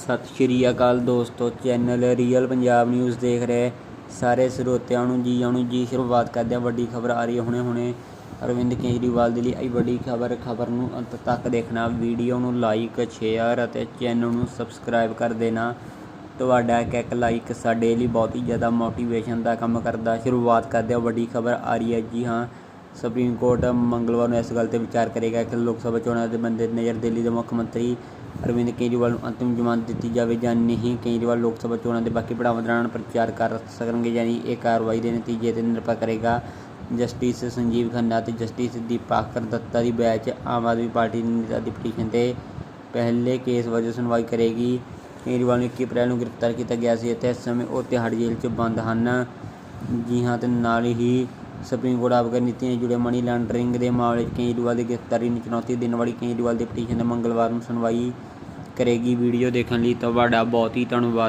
ਸਤਿ ਸ਼੍ਰੀ ਅਕਾਲ ਦੋਸਤੋ, channel real Punjab news ਦੇਖ ਰਹੇ ਸਾਰੇ ਸਰੋਤਿਆਂ ਨੂੰ ਜੀ ਆਉਣ ਜੀ ਸ਼ੁਰੂਆਤ ਕਰਦੇ ਹਾਂ, ਵੱਡੀ ਖਬਰ ਆ ਰਹੀ ਹੈ ਹੁਣੇ ਹੁਣੇ। ਅਰਵਿੰਦ ਕੇਜਰੀਵਾਲ ਦੇ ਲਈ ਆਈ ਵੱਡੀ ਖਬਰ ਖਬਰ ਨੂੰ ਅੰਤ ਤੱਕ ਦੇਖਣਾ, ਵੀਡੀਓ ਨੂੰ ਲਾਈਕ ਸ਼ੇਅਰ ਅਤੇ ਚੈਨਲ ਨੂੰ ਸਬਸਕ੍ਰਾਈਬ ਕਰ ਦੇਣਾ। ਤੁਹਾਡਾ ਇੱਕ ਇੱਕ ਲਾਈਕ ਸਾਡੇ ਲਈ ਬਹੁਤ ਹੀ ਜ਼ਿਆਦਾ ਮੋਟੀਵੇਸ਼ਨ ਦਾ ਕੰਮ ਕਰਦਾ। ਸ਼ੁਰੂਆਤ ਕਰਦੇ ਹਾਂ, ਵੱਡੀ ਖਬਰ ਆ ਰਹੀ ਹੈ ਜੀ ਹਾਂ। ਸੁਪਰੀਮ ਕੋਰਟ ਮੰਗਲਵਾਰ ਨੂੰ ਇਸ ਗੱਲ ਤੇ ਵਿਚਾਰ ਕਰੇਗਾ ਕਿ ਲੋਕ ਸਭਾ ਚੋਣਾਂ ਦੇ ਮੱਦੇਨਜ਼ਰ ਦਿੱਲੀ ਦੇ ਮੁੱਖ ਮੰਤਰੀ ਅਰਵਿੰਦ ਕੇਜਰੀਵਾਲ ਨੂੰ ਅੰਤਿਮ ਜ਼ਮਾਨਤ ਦਿੱਤੀ ਜਾਵੇ ਜਾਂ ਨਹੀਂ। ਕੇਜਰੀਵਾਲ ਲੋਕ ਸਭਾ ਚੋਣਾਂ ਦੇ ਬਾਕੀ ਪੜਾਵਾਂ ਦੌਰਾਨ ਪ੍ਰਚਾਰ ਕਰ ਸਕਣਗੇ ਯਾਨੀ ਇਹ ਕਾਰਵਾਈ ਦੇ ਨਤੀਜੇ ਤੇ ਨਿਰਭਰ ਕਰੇਗਾ। ਜਸਟਿਸ ਸੰਜੀਵ ਖੰਨਾ ਅਤੇ ਜਸਟਿਸ ਦੀਪਾਕਰ ਦੱਤਾ ਦੀ ਬੈਂਚ ਆਮ ਆਦਮੀ ਪਾਰਟੀ ਨੇਤਾ ਦੀ ਪਟੀਸ਼ਨ ਤੇ ਪਹਿਲੇ ਕੇਸ ਵਜੋਂ ਸੁਣਵਾਈ ਕਰੇਗੀ। ਕੇਜਰੀਵਾਲ ਨੂੰ 21 ਅਪ੍ਰੈਲ ਨੂੰ ਗ੍ਰਿਫਤਾਰ ਕੀਤਾ ਗਿਆ ਸੀ ਅਤੇ ਇਸ ਸਮੇਂ ਉਹ ਤਿਹਾੜ ਜੇਲ੍ਹ 'ਚ ਬੰਦ ਹਨ। ਜੀ ਹਾਂ, ਤੇ ਨਾਲ ਹੀ ਸੁਪਰੀਮ ਕੋਰਟ ਆਪਗਰ ਨੀਤੀਆਂ ਨਾਲ ਜੁੜੇ ਮਨੀ ਲਾਂਡਰਿੰਗ ਦੇ ਮਾਮਲੇ 'ਚ ਕੇਜਰੀਵਾਲ ਦੀ ਗ੍ਰਿਫਤਾਰੀ, ਨੂੰ ਚੁਣੌਤੀ ਦੇਣ ਵਾਲੀ ਕੇਜਰੀਵਾਲ ਦੀ ਪਟੀਸ਼ਨ ਦੇ ਮੰਗਲਵਾਰ ਨੂੰ ਸੁਣਵਾਈ ਕਰੇਗੀ। ਵੀਡੀਓ ਦੇਖਣ ਲਈ ਤੁਹਾਡਾ ਬਹੁਤ ਹੀ ਧੰਨਵਾਦ।